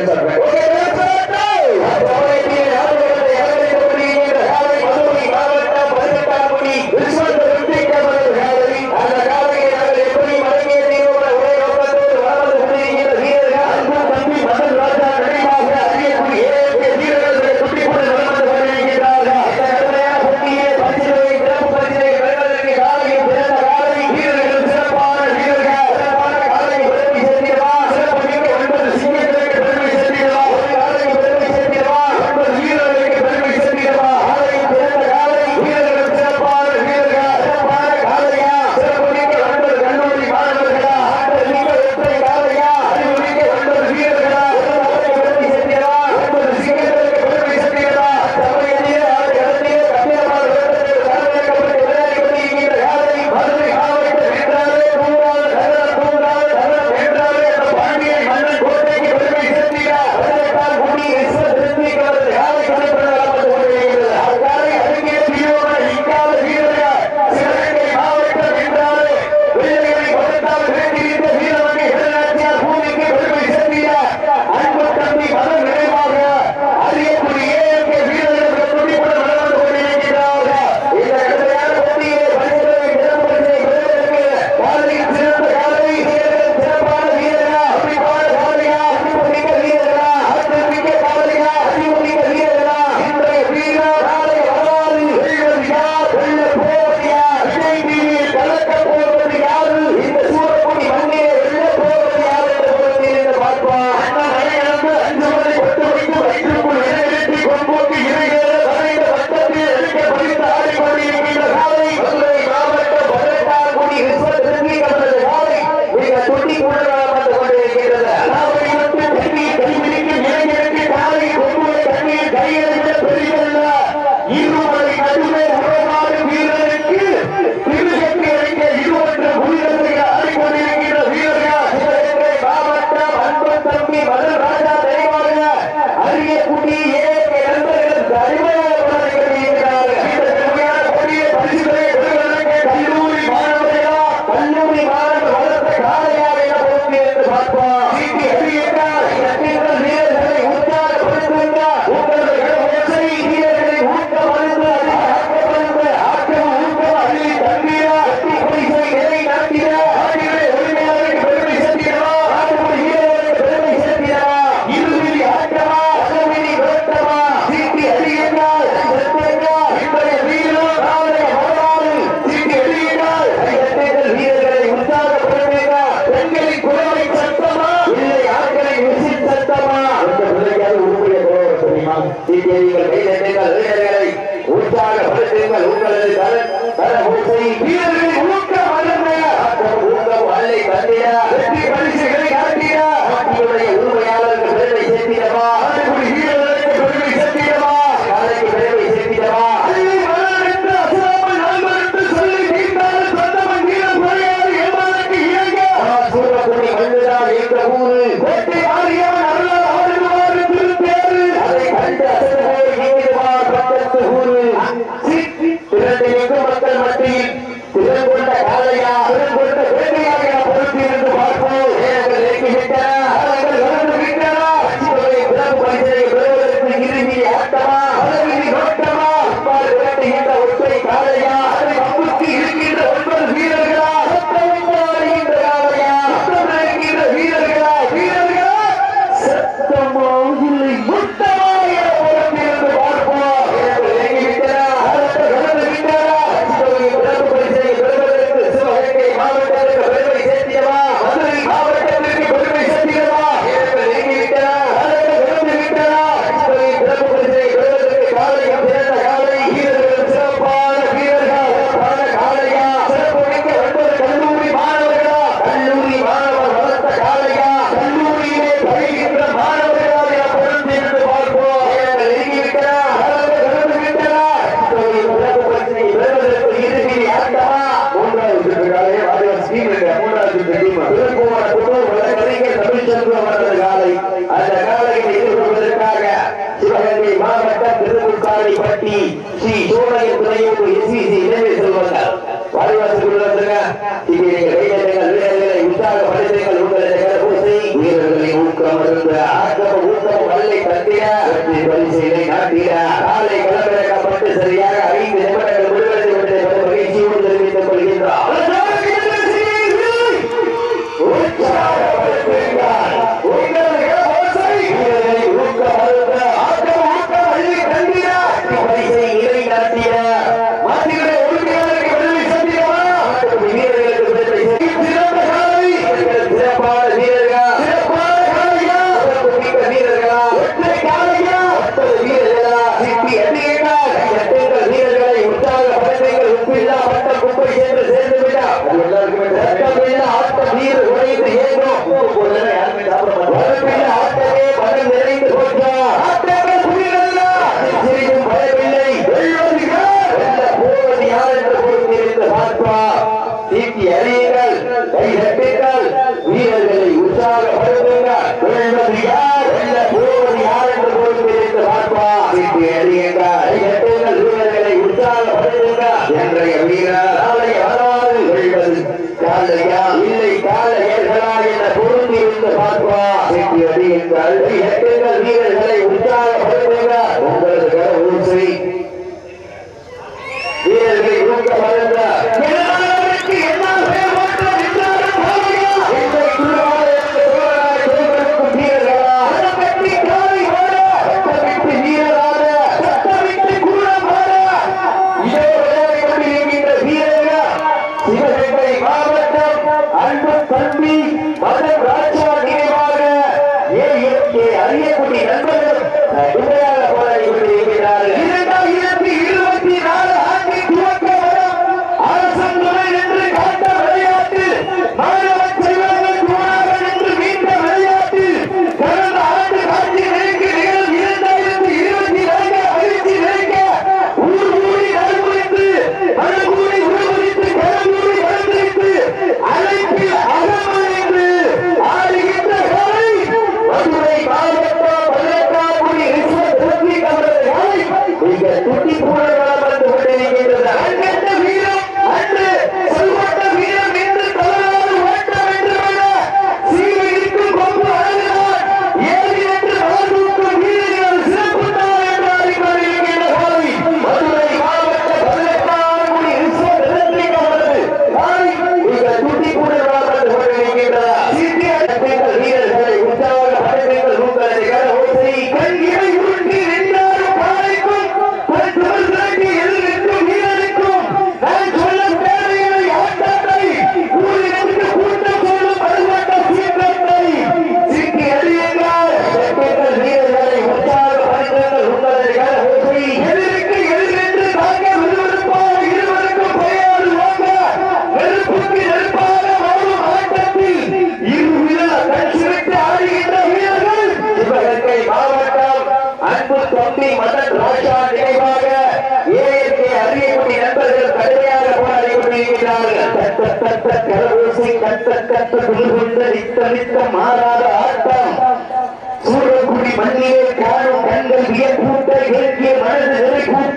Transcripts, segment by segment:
হয়ে যাবে நீங்கள் கைதட்டுங்கள் வீரர்களை உற்சாகப்படுத்துங்கள் உங்களது தர தர மூச்சை வீரர்களின் ஊக்கம் அல்ல ஊக்கம் அல்லை தந்தையாக வருகிற ஆகம ஊக்கம் வல்லை தந்திட வெற்றி பரிசீலை காட்டிட. প্রতিকূল மனது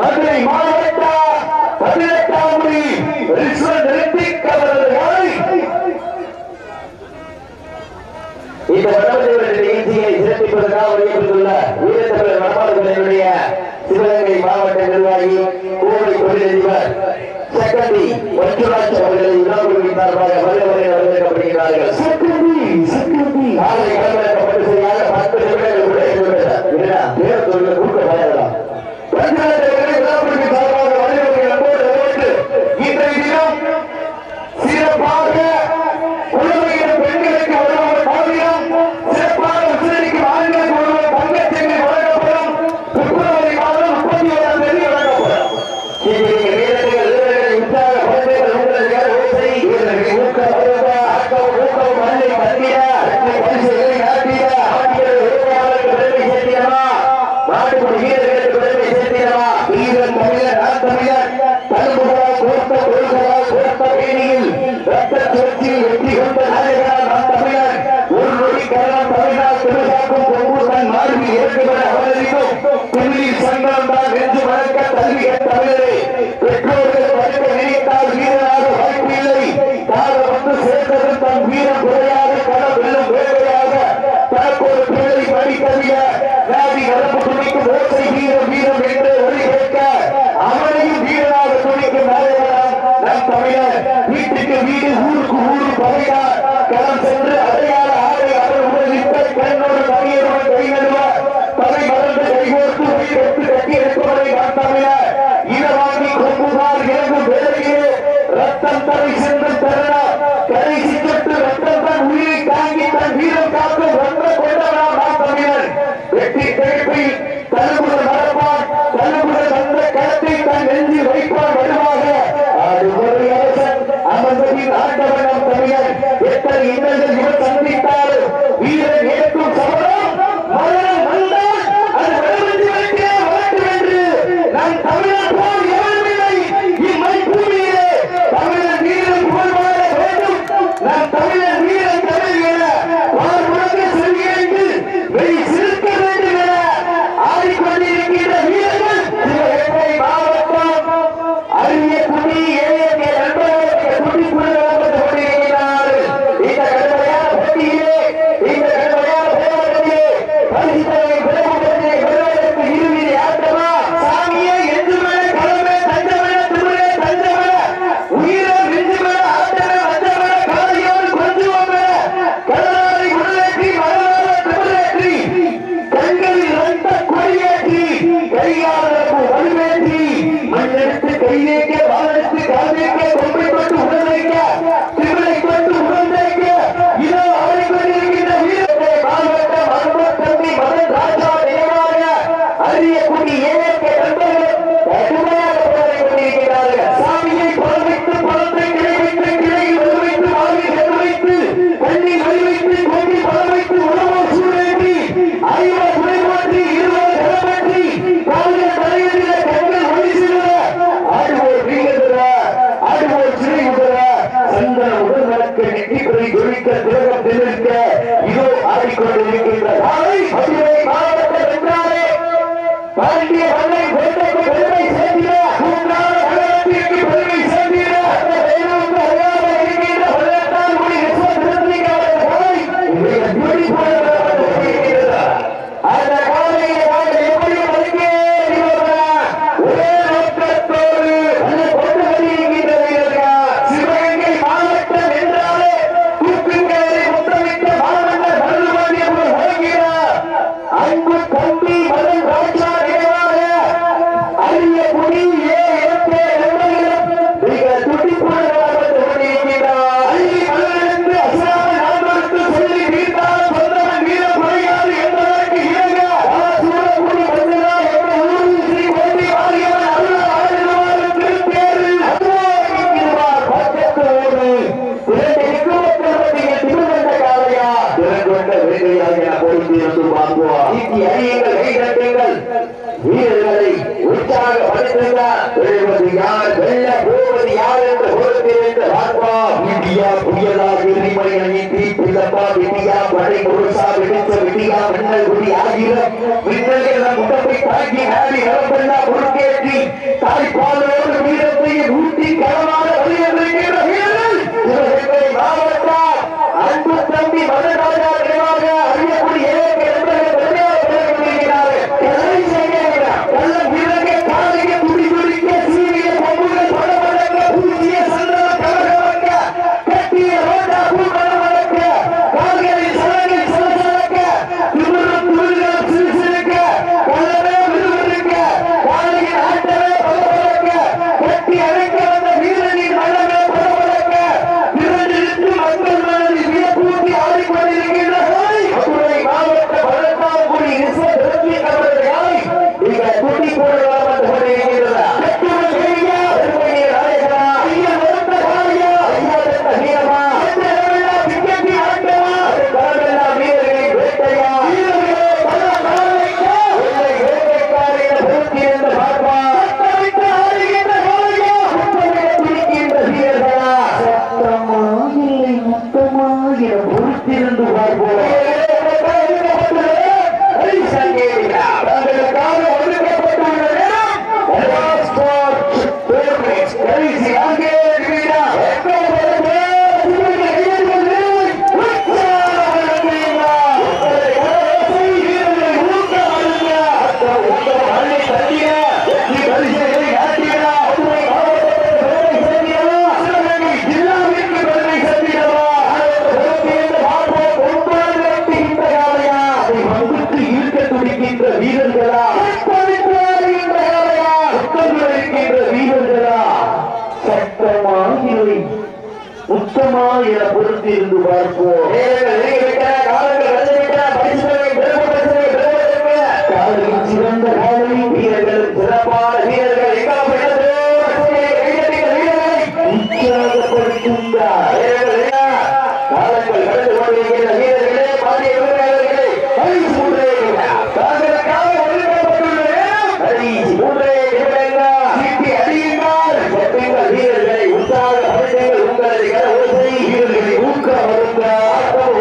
மதுரை மாவட்ட பதினெட்டாம் ரித்திக் அவரது மலை. இந்த வடமஞ்சவருடைய நிகழ்ச்சியை சிறப்பிப்பதற்காக வருகின்றுள்ள வீரத்தமிழர் வடமாடுகளுடைய சிவகங்கை மாவட்ட நிர்வாகி கோவை தொழிலதிபர் சக்கரி ஒன்றுராஜ் அவர்களை உணவு साल गेहूं भेज रही है रक्त Podem comprar ஆடிக்கொண்டிருக்கின்ற சாலை மதுரை மாவட்டம் என்றாலே பாண்டிய மண்ணை பெருமைக்கு பெருமை சேர்ந்த மூன்றாவது நகரத்திற்கு பெருமை எழுதி பிள்ளப்பா விட்டியா படை குருசா விடுத்த விட்டியா மன்னல் குடி ஆகிய விண்ணல்கள் உடம்பை தாக்கி நாடி நலப்பெல்லாம் பொறுப்பேற்றி தாய் பாலோடு வீரத்தையும் ஊட்டி களமாக வழியர்கள் vai embora. இருக்கின்ற வீரர்களா? இருக்கின்ற வீரர்களா? உத்தமா என பொறுத்திருந்து பார்ப்போம். காலங்கள் உற்சாக உங்களை ஊக்க மருந்த ஆட்டம்